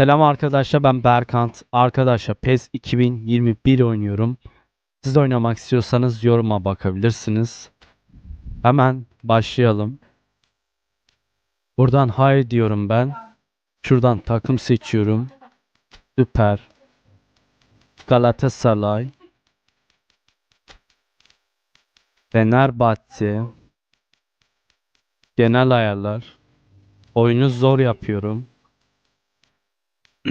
Selam arkadaşlar ben Berkant. Arkadaşlar PES 2021 oynuyorum. Siz de oynamak istiyorsanız yoruma bakabilirsiniz. Hemen başlayalım. Buradan hayır diyorum ben. Şuradan takım seçiyorum. Süper. Galatasaray. Fenerbahçe. Genel ayarlar. Oyunu zor yapıyorum.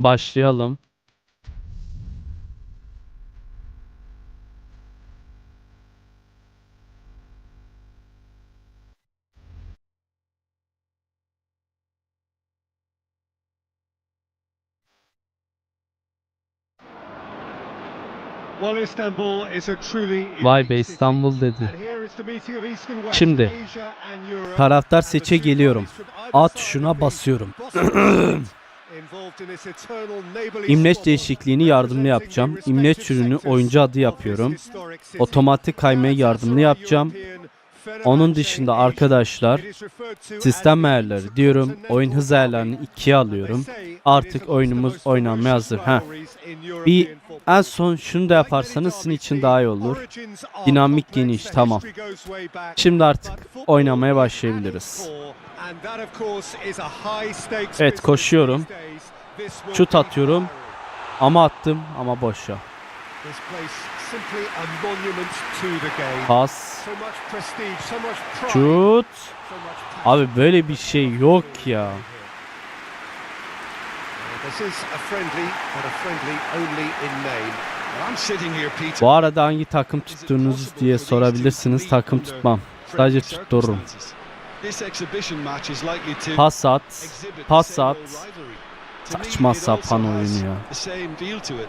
Başlayalım. Vay be. İstanbul dedi. Şimdi. Taraftar seçe geliyorum. A tuşuna basıyorum. İmleç değişikliğini yardımlı yapacağım. İmleç türünü oyuncu adı yapıyorum. Otomatik kaymayı yardımlı yapacağım. Onun dışında arkadaşlar sistem ayarları diyorum. Oyun hız ayarlarını 2'ye alıyorum. Artık oyunumuz oynanmaya hazır. Heh. Bir en son şunu da yaparsanız sizin için daha iyi olur. Dinamik geniş tamam. Şimdi artık oynamaya başlayabiliriz. Evet, koşuyorum. Şut atıyorum. Ama attım ama boşa. Pas. Şut. Abi böyle bir şey yok ya. Bu arada hangi takım tuttuğunuz diye sorabilirsiniz. Takım tutmam. Sadece tuttururum. This exhibition match is likely to Pas at. exhibit pas the same at. rivalry. To me, Saçma sapan oyun ya. The same feel to it.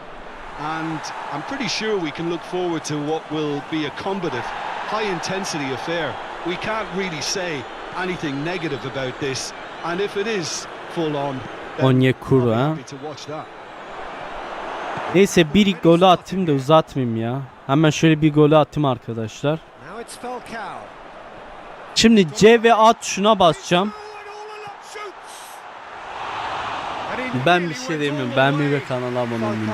And I'm pretty sure we can look forward to what will be a combative, high intensity affair. We can't really say anything negative about this. And if it is full on, then Onyekuru ha. happy to watch that. Neyse bir golü atayım da uzatmayayım ya. Hemen şöyle bir golü atayım arkadaşlar. Now it's Falcao. Şimdi C ve A tuşuna basacağım. Ben bir şey demiyorum. Ben bir ve kanala abone olmayı